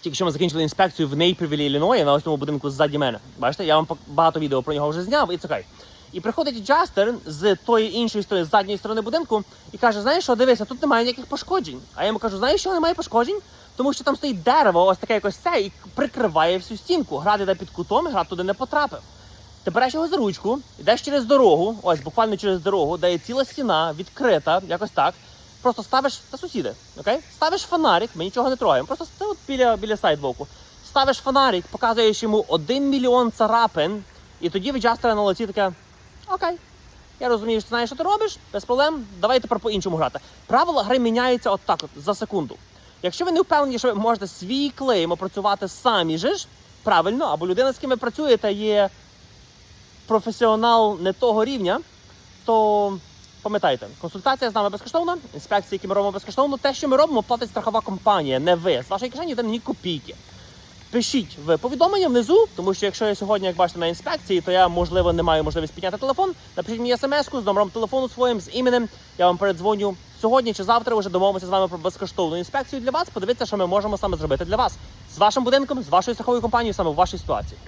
Тільки що ми закінчили інспекцію в Нейпервілі, Ілліної, на ось тому будинку ззаді мене. Бачите, я вам багато відео про нього вже зняв, і це окей. І приходить Джастер з тої іншої сторони, з задньої сторони будинку, і каже: знаєш що, дивися, тут немає ніяких пошкоджень. А я йому кажу, знаєш, що немає пошкоджень? Тому що там стоїть дерево, ось таке якось це, і прикриває всю стінку. Град іде під кутом, і град туди не потрапив. Ти береш його за ручку, йдеш через дорогу, ось буквально через дорогу, де є ціла стіна, відкрита, якось так. Просто ставиш це сусіди, окей? Ставиш фонарик, ми нічого не трогаємо. Просто це от біля, біля сайдвоку. Ставиш фонарик, показуєш йому один мільйон царапин, і тоді від Джастера на лиці таке окей. Я розумію, що ти знаєш, що ти робиш, без проблем. Давай тепер по-іншому грати. Правила гри міняються от так, от за секунду. Якщо ви не впевнені, що ви можете свій клейм опрацювати самі же ж, правильно, або людина, з ким ви працюєте, є професіонал не того рівня, то пам'ятайте, консультація з нами безкоштовна, інспекції, які ми робимо безкоштовно. Те, що ми робимо, платить страхова компанія, не ви. З вашої кишені йде ні копійки. Пишіть в повідомлення внизу, тому що якщо я сьогодні, як бачите, на інспекції, то я можливо не маю можливість підняти телефон. Напишіть мені смс-ку з номером телефону своїм, з іменем. Я вам передзвоню сьогодні чи завтра. Вже домовимося з вами про безкоштовну інспекцію для вас. Подивіться, що ми можемо саме зробити для вас з вашим будинком, з вашою страховою компанією, саме в вашій ситуації.